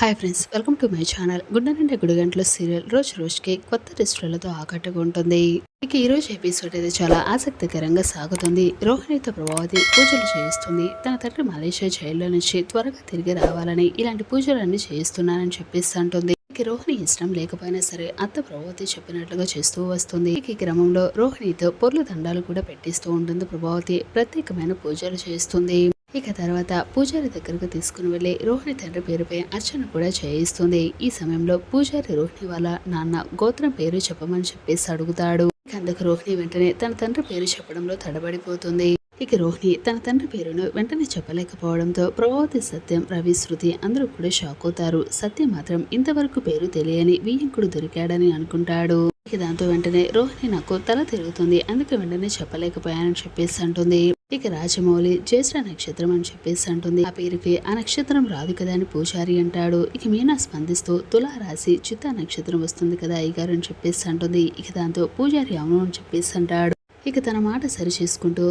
Hi friends welcome to my channel good నిండా గుడి గంటల సీరియల్ రోజు రోజుకి కొత్త రిస్టులతో ఆకట్టుకుంటుంది ఇక ఈ రోజు ఎపిసోడ్ అయితే చాలా ఆసక్తికరంగా సాగుతుంది. రోహిణితో ప్రభావతి పూజలు చేయిస్తుంది. తన తండ్రి మలేషియా జైల్లో నుంచి త్వరగా తిరిగి రావాలని ఇలాంటి పూజలన్నీ చేయిస్తున్నానని చెప్పేసి అంటుంది. ఇక రోహిణి ఇష్టం లేకపోయినా సరే అత్త ప్రభావతి చెప్పినట్లుగా చేస్తూ వస్తుంది. ఈ క్రమంలో రోహిణితో పొర్లు దండాలు కూడా పెట్టిస్తూ ఉంటుంది ప్రభావతి. ప్రత్యేకమైన పూజలు చేస్తుంది ఇక తర్వాత పూజారి దగ్గరకు తీసుకుని వెళ్ళి రోహిణి తండ్రి పేరుపై అర్చన కూడా చేయిస్తుంది. ఈ సమయంలో పూజారి రోహిణి వాళ్ళ నాన్న గోత్రం పేరు చెప్పమని చెప్పేసి అడుగుతాడు. ఇక అందుకు రోహిణి వెంటనే తన తండ్రి పేరు చెప్పడంలో తడబడిపోతుంది. ఇక రోహిణి తన తండ్రి పేరును వెంటనే చెప్పలేకపోవడంతో ప్రభావతి సత్యం రవి శృతి అందరూ కూడా షాక్ అవుతారు. సత్యం మాత్రం ఇంతవరకు పేరు తెలియని వియ్యంకుడు దొరికాడని అనుకుంటాడు. ఇక దాంతో వెంటనే రోహిణి నాకు తల తిరుగుతుంది. అందుకే వెంటనే చెప్పలేకపోయానని చెప్పేసి అంటుంది. ఇక రాజమౌళి జ్యేష్ఠ నక్షత్రం అని చెప్పేసి అంటుంది. ఆ పేరుకి ఆ నక్షత్రం రాదు కదా అని పూజారి అంటాడు. ఇక మీనా స్పందిస్తూ తులారాశి రాసి నక్షత్రం వస్తుంది కదా అయ్యగారు అని చెప్పేసి అంటుంది. ఇక దాంతో పూజారి అవును అని చెప్పేసి అంటాడు. ఇక తన మాట సరి చేసుకుంటూ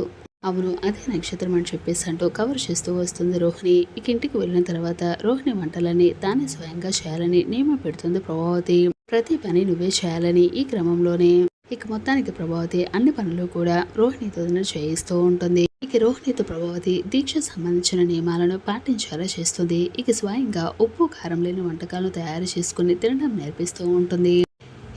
అవును అదే నక్షత్రం అని చెప్పేసి అంటూ కవర్ చేస్తూ వస్తుంది రోహిణి. ఇక ఇంటికి వెళ్ళిన తర్వాత రోహిణి వంటలని తానే స్వయంగా చేయాలని నియమం పెడుతుంది ప్రభావతి. ప్రతి పని నువ్వే చేయాలని ఈ క్రమంలోనే ఇక మొత్తానికి ప్రభావతి అన్ని పనులు కూడా రోహిణితో చేయిస్తూ ఉంటుంది. ఇక రోహిణితో ప్రభావతి దీక్ష సంబంధించిన నియమాలను పాటించేలా చేస్తుంది. ఇక స్వయంగా ఉప్పు కారం లేని వంటకాలను తయారు చేసుకుని తినడం నేర్పిస్తూ ఉంటుంది.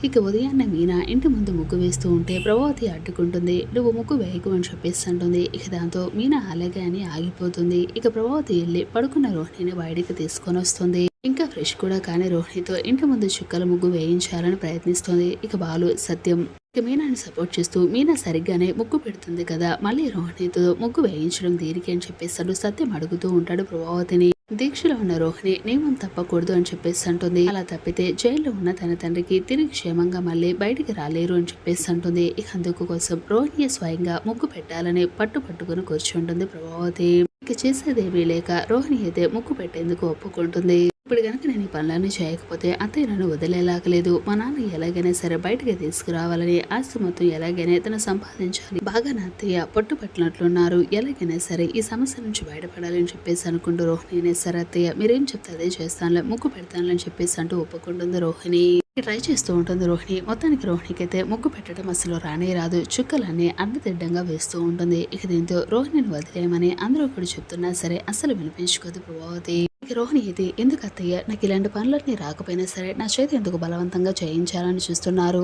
ఇక ఉదయాన్నే మీనా ఇంటి ముందు ముగ్గు వేస్తూ ఉంటే ప్రభావతి అడ్డుకుంటుంది. నువ్వు ముగ్గు వేయకు అని చెప్పేస్తుంటుంది ఇక దాంతో మీనా అలాగే అని ఆగిపోతుంది. ఇక ప్రభావతి వెళ్ళి పడుకున్న రోహిణిని బయటికి తీసుకొని వస్తుంది. ఇంకా ఫ్రెష్ కూడా కానీ రోహిణితో ఇంటి ముందు చుక్కల ముగ్గు వేయించాలని ప్రయత్నిస్తుంది. ఇక బాలు సత్యం ఇక మీనాని సపోర్ట్ చేస్తూ మీనా సరిగ్గానే ముగ్గు పెడుతుంది కదా మళ్ళీ రోహిణితో ముగ్గు వేయించడం దేనికి అని చెప్పేస్తాడు సత్యం అడుగుతూ ఉంటాడు ప్రభావతిని. దీక్షలో ఉన్న రోహిణి నియమం తప్పకూడదు అని చెప్పేసి అంటుంది. అలా తప్పితే జైల్లో ఉన్న తన తండ్రికి తిరిగి క్షేమంగా మళ్ళీ బయటికి రాలేరు అని చెప్పేసి అంటుంది. ఇక అందుకు కోసం రోహిణి స్వయంగా ముగ్గు పెట్టాలని పట్టు పట్టుకుని కూర్చుంటుంది ప్రభావతి. ఇక చేసేదేమీ లేక రోహిణి అయితే ముగ్గు పెట్టేందుకు ఒప్పుకుంటుంది. ఇప్పుడు కనుక నేను ఈ పనులన్నీ చేయకపోతే అత్తయ్య నన్ను వదిలేలాగలేదు. మా నాన్న ఎలాగైనా సరే బయటకి తీసుకురావాలని ఆస్తి మొత్తం ఎలాగైనా తను సంపాదించాలి. బాగా నా అత్తయ్య పట్టుబట్టినట్లున్నారు ఎలాగైనా సరే ఈ సమస్య నుంచి బయటపడాలని చెప్పేసి అనుకుంటూ రోహిణి సరే అత్తయ్య మీరేం చెప్తే అదే చేస్తానులే ముగ్గు పెడతానులని చెప్పేసి అంటూ ఒప్పుకుంటుంది రోహిణి. ట్రై చేస్తూ ఉంటుంది రోహిణి. మొత్తానికి రోహిణికి అయితే ముగ్గు పెట్టడం అసలు రానే రాదు. చుక్కలన్నీ అడ్డదిడ్డంగా వేస్తూ ఉంటుంది. ఇక దీంతో రోహిణిని వదిలేయమని అందరూ కూడా చెప్తున్నా సరే అసలు వినిపించుకోదు ప్రభావతి. ఇక రోహిణి ఇది ఎందుకు అత్తయ్య నాకు ఇలాంటి పనులన్నీ రాకపోయినా సరే నా చేతి ఎందుకు బలవంతంగా చేయించాలని చూస్తున్నారు?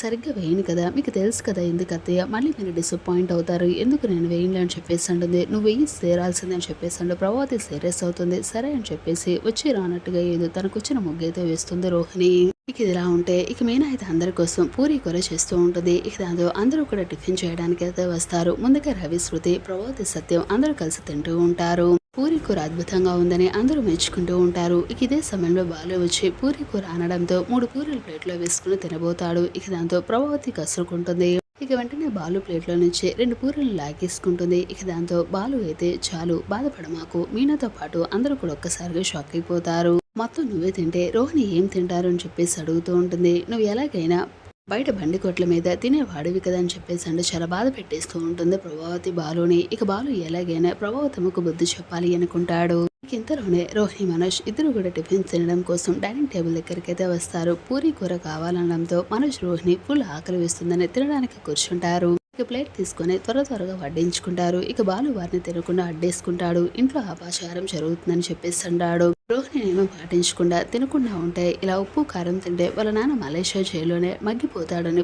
సరిగ్గా వేయను కదా? మీకు తెలుసు కదా ఎందుకు అత్తయ్య మళ్ళీ మీరు డిసప్పాయింట్ అవుతారు. ఎందుకు నేను వేయండి అని చెప్పేసి అంటుంది. నువ్వు వెయ్యి సేరాల్సిందే అని చెప్పేసి అంటే ప్రభావతి సీరియస్ అవుతుంది. సరే అని చెప్పేసి వచ్చి రానట్టుగా ఏదో తనకు వచ్చిన ముగ్గు అయితే వేస్తుంది రోహిణి. ఇక ఇలా ఉంటే ఇక మీనా అయితే అందరి కోసం పూరి కూర చేస్తూ ఉంటుంది. ఇక దాంతో అందరూ కూడా టిఫిన్ చేయడానికి అయితే వస్తారు. ముందుగా రవి శృతి ప్రభావతి సత్యం అందరూ కలిసి తింటూ ఉంటారు. పూరి కూర అద్భుతంగా ఉందని అందరూ మెచ్చుకుంటూ ఉంటారు. ఇక ఇదే సమయంలో బాలు వచ్చి పూరి కూర అనడంతో మూడు పూరీలు ప్లేట్లో వేసుకుని తినబోతాడు. ఇక దాంతో ప్రభావతి కసురుకుంటుంది. ఇక వెంటనే బాలు ప్లేట్లో నుంచి రెండు పూరీలు లాగేసుకుంటుంది. ఇక దాంతో బాలు అయితే చాలు బాధపడమాకు మీనాతో పాటు అందరూ కూడా ఒక్కసారిగా షాక్ అయిపోతారు. మొత్తం నువ్వే తింటే రోహిణి ఏం తింటారు అని చెప్పేసి అడుగుతూ ఉంటుంది. నువ్వు ఎలాగైనా బయట బండి కొట్ల మీద తినేవాడివి కదా అని చెప్పేసి అంటే చాలా బాధ పెట్టేస్తూ ఉంటుంది ప్రభావతి బాలుని. ఇక బాలు ఎలాగైనా ప్రభావతముకు బుద్ధి చెప్పాలి అనుకుంటాడు. ఇంతలోనే రోహిణి మనోజ్ ఇద్దరు కూడా టిఫిన్ తినడం కోసం డైనింగ్ టేబుల్ దగ్గరికి అయితే వస్తారు. పూరి కూర కావాలనడంతో మనోజ్ రోహిణి ఫుల్ ఆకలి వేస్తుందని తినడానికి కూర్చుంటారు. ఇక ప్లేట్ తీసుకొని త్వర త్వరగా వడ్డించుకుంటారు. ఇక బాలు వారిని తినకుండా అడ్డేసుకుంటాడు. ఇంట్లో అపాచారం జరుగుతుందని చెప్పేసి అంటాడు. రోహిణి నియమం పాటించకుండా తినకుండా ఉంటే ఇలా ఉప్పు కారం తింటే వాళ్ళ నాన్న మలేషియా జైల్లోనే మగ్గిపోతాడని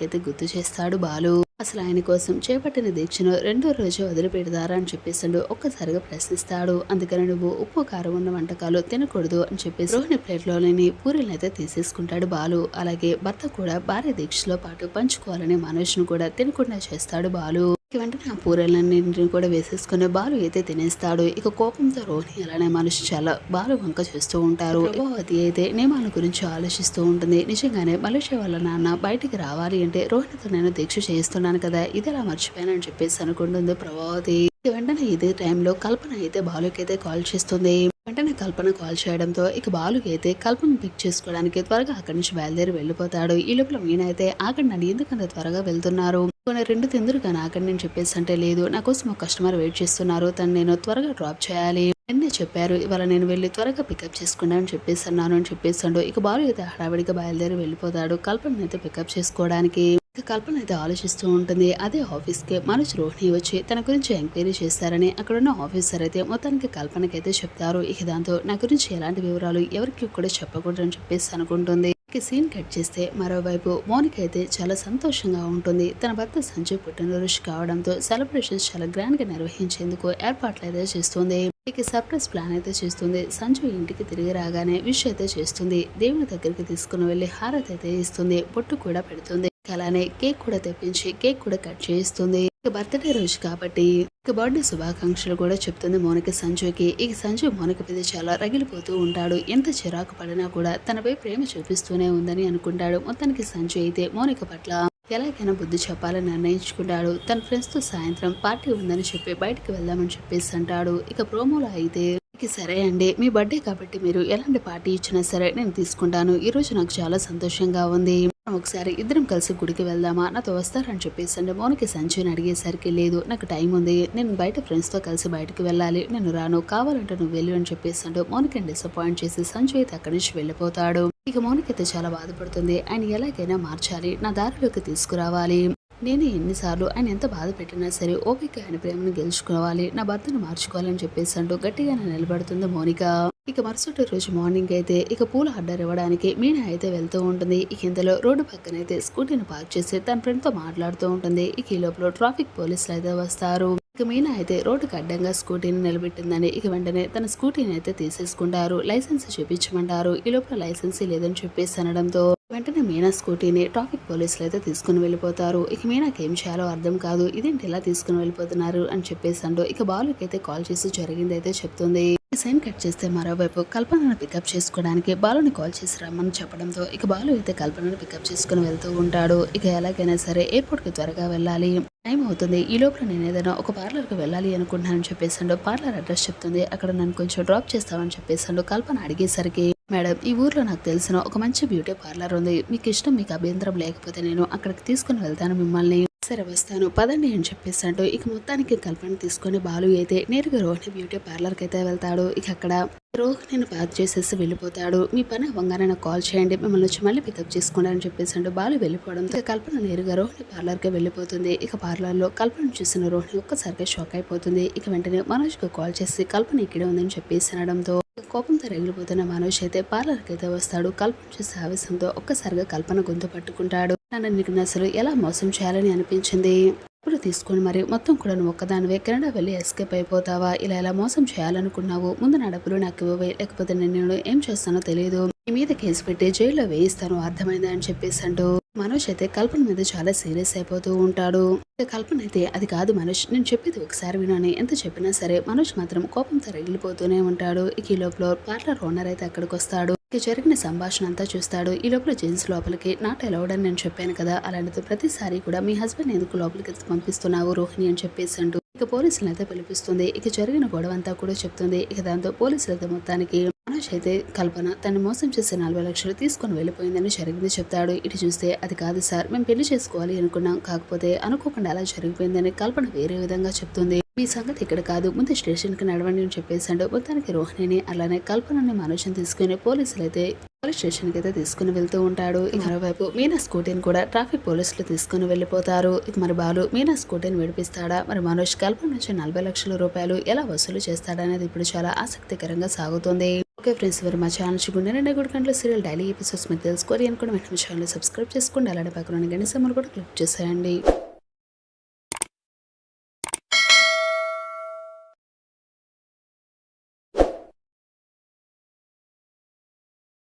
అయితే గుర్తు చేస్తాడు బాలు. అసలు ఆయన కోసం చేపట్టిన దీక్షను రెండో రోజు వదిలిపెడతారా అని చెప్పేసాడు ఒక్కసారిగా ప్రశ్నిస్తాడు. అందుకని నువ్వు ఉప్పు కారం ఉన్న వంటకాలు తినకూడదు అని చెప్పేసి రోహిణి ప్లేట్లోని పూరీలను అయితే తీసేసుకుంటాడు బాలు. అలాగే భర్త కూడా భార్య దీక్షలో పాటు పంచుకోవాలని మనోజ్ను కూడా తినకుండా చేస్తాడు బాలు. వెంటనే ఆ పూరలన్నింటిని కూడా వేసేసుకుని బాలు అయితే తినేస్తాడు. ఇక కోపంతో రోహిణి అలానే మనిషి చాలా బాలు వంక చేస్తూ ఉంటారు. ప్రభావతి అయితే నియమాల గురించి ఆలోచిస్తూ ఉంటుంది. నిజంగానే మలేషియా వాళ్ళ నాన్న బయటికి రావాలి అంటే రోహిణితో నేను దీక్ష చేస్తున్నాను కదా ఇది ఎలా మర్చిపోయానని చెప్పేసి అనుకుంటుంది ప్రభావతి. వెంటనే ఇదే టైంలో కల్పన అయితే బాలుకి అయితే కాల్ చేస్తుంది. వెంటనే కల్పన కాల్ చేయడంతో ఇక బాలుకి అయితే కల్పన పిక్ చేసుకోవడానికి త్వరగా అక్కడి నుంచి బయలుదేరి వెళ్ళిపోతాడు. ఈ లోపల మీన అయితే ఆగండి ఎందుకంత త్వరగా వెళ్తున్నారు. కొన్ని రెండు తిందురుగా కానీ నేను చెప్పేసి అంటే లేదు. నా కోసం ఒక కస్టమర్ వెయిట్ చేస్తున్నారు. తను నేను త్వరగా డ్రాప్ చేయాలి నిన్నే చెప్పారు. ఇవాళ నేను వెళ్ళి త్వరగా పికప్ చేసుకున్నాను అని చెప్పేసి అన్నాను అని చెప్పేసాడు ఇక బాలు అయితే హడావిడిగా బయలుదేరి వెళ్ళిపోతాడు. కల్పన అయితే పికప్ చేసుకోవడానికి కల్పన అయితే ఆలోచిస్తూ ఉంటుంది. అదే ఆఫీస్కి మనోజ్ రోహిణి వచ్చి తన గురించి ఎంక్వైరీ చేస్తారని అక్కడున్న ఆఫీసర్ అయితే మొత్తానికి కల్పనకైతే చెప్తారు. ఇక దాంతో నా గురించి ఎలాంటి వివరాలు ఎవరికి కూడా చెప్పకూడదు అని చెప్పేసి అనుకుంటుంది. సీన్ కట్ చేస్తే మరోవైపు మోనిక అయితే చాలా సంతోషంగా ఉంటుంది. తన భర్త సంజయ్ పుట్టినరోజు కావడంతో సెలబ్రేషన్స్ చాలా గ్రాండ్గా నిర్వహించేందుకు ఏర్పాట్లు అయితే చేస్తుంది. ఇక సర్ప్రైజ్ ప్లాన్ అయితే చేస్తుంది. సంజు ఇంటికి తిరిగి రాగానే విష్ అయితే చేస్తుంది. దేవుని దగ్గరికి తీసుకుని వెళ్ళి హారతి అయితే ఇస్తుంది. బొట్టు కూడా పెడుతుంది. అలానే కేక్ కూడా తెప్పించి కేక్ కూడా కట్ చేస్తుంది బర్త్డే రోజు కాబట్టి ఇక బర్త్డే శుభాకాంక్షలు కూడా చెప్తుంది మోనిక సంజుకి. ఇక సంజు మోనిక మీద చాలా రగిలిపోతూ ఉంటాడు. ఎంత చిరాకు పడినా కూడా తనపై ప్రేమ చూపిస్తూనే ఉందని అనుకుంటాడు. మొత్తానికి సంజు అయితే మోనిక పట్ల ఎలాగైనా బుద్ధి చెప్పాలని నిర్ణయించుకుంటాడు. తన ఫ్రెండ్స్తో సాయంత్రం పార్టీ ఉందని చెప్పి బయటికి వెళ్దామని చెప్పేసి అంటాడు. ఇక ప్రోమోలో అయితే ఇక సరే అండి మీ బర్త్డే కాబట్టి మీరు ఎలాంటి పార్టీ ఇచ్చినా సరే నేను తీసుకుంటాను. ఈ రోజు నాకు చాలా సంతోషంగా ఉంది. ఒకసారి ఇద్దరం కలిసి గుడికి వెళ్దామా? నాతో వస్తారని చెప్పేసి అంటే మౌనికి సంజయ్ని అడిగేసరికి లేదు. నాకు టైం ఉంది. నేను బయట ఫ్రెండ్స్తో కలిసి బయటకు వెళ్ళాలి. నేను రాను. కావాలంటే నువ్వు వెళ్ళు అని చెప్పేసి అంటే మౌనికని డిసప్పాయింట్ చేసి సంజయ్ అయితే అక్కడి నుంచి వెళ్ళిపోతాడు. ఇక మౌనిక అయితే చాలా బాధపడుతుంది. ఆయన ఎలాగైనా మార్చాలి. నా దారిలోకి తీసుకురావాలి. నేను ఎన్నిసార్లు ఆయన ఎంత బాధ పెట్టినా సరే ఓపిక ఆయన ప్రేమను గెలుచుకోవాలి నా భర్తను మార్చుకోవాలని చెప్పేసి అంటూ గట్టిగా నిలబడుతుంది మౌనిక. ఇక మరుసటి రోజు మార్నింగ్ అయితే ఇక పూల ఆర్డర్ ఇవ్వడానికి మీనా అయితే వెళ్తూ ఉంటుంది. ఇక ఇంతలో రోడ్డు పక్కన అయితే స్కూటీని పార్క్ చేసి తన ఫ్రెండ్తో మాట్లాడుతూ ఉంటుంది. ఇక ఈ లోపల ట్రాఫిక్ పోలీసులు అయితే వస్తారు. ఇక మీనా అయితే రోడ్డుకు అడ్డంగా స్కూటీని నిలబెట్టిందని ఇక వెంటనే తన స్కూటీని అయితే తీసేసుకుంటారు. లైసెన్స్ చూపించమంటారు. ఈ లోపల లైసెన్స్ లేదని చెప్పేసి అనడంతో వెంటనే మీనా స్కూటీని ట్రాఫిక్ పోలీసులు అయితే తీసుకుని వెళ్ళిపోతారు. ఇక మీనాకి ఏం చేయాలో అర్థం కాదు. ఇదేంటి ఇలా తీసుకుని వెళ్ళిపోతున్నారు అని చెప్పేసి అంటూ ఇక బాలుకైతే కాల్ చేసి జరిగింది అయితే చెప్తుంది. సైన్ కట్ చేస్తే మరోవైపు కల్పనను పికప్ చేసుకోవడానికి బాలుని కాల్ చేసి రమ్మని చెప్పడంతో ఇక బాలు అయితే కల్పనను పికప్ చేసుకుని వెళ్తూ ఉంటాడు. ఇక ఎలాగైనా సరే ఎయిర్పోర్ట్కి త్వరగా వెళ్ళాలి. టైం అవుతుంది. ఈ లోపల నేను ఏదైనా ఒక పార్లర్కి వెళ్ళాలి అనుకుంటున్నానని చెప్పేసాడు పార్లర్ అడ్రస్ చెప్తుంది. అక్కడ నన్ను కొంచెం డ్రాప్ చేస్తామని చెప్పేసాడు కల్పన అడిగేసరికి మేడం ఈ ఊర్లో నాకు తెలిసిన ఒక మంచి బ్యూటీ పార్లర్ ఉంది. మీకు ఇష్టం మీకు అభ్యంతరం లేకపోతే నేను అక్కడికి తీసుకుని వెళ్తాను మిమ్మల్ని. సరే వస్తాను. పదండి అని చెప్పేస్తాడు ఇక మొత్తానికి కల్పన తీసుకొని బాలు అయితే నేరుగా రోహిణి బ్యూటీ పార్లర్కి అయితే వెళ్తాడు. ఇక అక్కడ రోహిణిని ప్యాక్ చేసేసి వెళ్ళిపోతాడు. మీ పని అవ్వగానే నాకు కాల్ చేయండి. మిమ్మల్ని వచ్చి మళ్ళీ పికప్ చేసుకోండి అని చెప్పేసి బాలు వెళ్ళిపోవడంతో కల్పన నేరుగా రోహిణి పార్లర్కి వెళ్ళిపోతుంది. ఇక పార్లర్లో కల్పన చూసిన రోహిణి ఒక్కసారిగా షాక్ అయిపోతుంది. ఇక వెంటనే మనోజ్కి కాల్ చేసి కల్పన ఇక్కడే ఉందని చెప్పేసి అనడంతో కోపంతో రగిలిపోతున్న మనోజ్ అయితే పార్లర్కి అయితే వస్తాడు. కల్పన చేసే ఆవేశంతో ఒక్కసారిగా కల్పన గొంతు పట్టుకుంటాడు. నన్ను నీకు అసలు ఎలా మోసం చేయాలని అనిపించింది. ఇప్పుడు తీసుకొని మరి మొత్తం కూడా నువ్వు ఒక్కదానివే కెనడా వెళ్ళి ఎస్కేప్ అయిపోతావా? ఇలా ఎలా మోసం చేయాలనుకున్నావు? ముందు నా డబ్బులు నాకు ఇవ్వవే లేకపోతే నేను నేను ఏం చేస్తానో తెలియదు నీ మీద కేసు పెట్టి జైల్లో వేయిస్తాను అర్థమైందా అని చెప్పేసి అంటూ మనోజ్ అయితే కల్పన మీద చాలా సీరియస్ అయిపోతూ ఉంటాడు. ఇక కల్పన అయితే అది కాదు మనోజ్ నేను చెప్పేది ఒకసారి వినని. ఎంత చెప్పినా సరే మనోజ్ మాత్రం కోపంతో రగిలిపోతూనే ఉంటాడు. ఇక ఈ లోపల పార్లర్ ఓనర్ అయితే అక్కడికి వస్తాడు. ఇక జరిగిన సంభాషణ అంతా చూస్తాడు. ఈ లోపల జెంట్స్ లోపలికి నాట్ అలౌడ్ అని నేను చెప్పాను కదా అలాంటిది ప్రతిసారి కూడా మీ హస్బెండ్ ఎందుకు లోపలికి పంపిస్తున్నావు రోహిణి అని చెప్పేసి అంటూ ఇక పోలీసులను అయితే పిలిపిస్తుంది. ఇక జరిగిన గొడవ అంతా కూడా చెప్తుంది. ఇక దాంతో పోలీసులు అయితే మొత్తానికి అయితే కల్పన తను మోసం చేసే నలభై లక్షలు తీసుకుని వెళ్ళిపోయిందని జరిగింది చెప్తాడు. ఇటు చూస్తే అది కాదు సార్ మేము పెళ్ళి చేసుకోవాలి అనుకున్నాం. కాకపోతే అనుకోకుండా అలా జరిగిపోయిందని కల్పన వేరే విధంగా చెప్తుంది. మీ సంగతి ఇక్కడ కాదు ముందు స్టేషన్కి నడవండి అని చెప్పేశాడు. మొత్తానికి రోహిణిని అలానే కల్పనని మనోజ్ని తీసుకుని పోలీసులు అయితే పోలీస్ స్టేషన్కి అయితే తీసుకుని వెళ్తూ ఉంటాడు. మరోవైపు మీనా స్కూటీని కూడా ట్రాఫిక్ పోలీసులు తీసుకుని వెళ్ళిపోతారు. ఇక మరి బాలు మీనా స్కూటీని విడిపిస్తాడా? మరి మనోజ్ కల్పన నుంచి నలభై లక్షల రూపాయలు ఎలా వసూలు చేస్తాడనేది ఇప్పుడు చాలా ఆసక్తికరంగా సాగుతుంది. ఓకే ఫ్రెండ్స్ మరి మా ఛానల్ చూడండి కూడా గంటల సీరియల్ డైలీ ఎపిసోడ్స్ మీరు తెలుసుకోవాలి అనుకోండి వెంటనే ఛానల్ సబ్స్క్రైబ్ చేసుకోండి. అలానే పక్కన గణేశమ్మలు కూడా క్లిక్ చేసేయండి.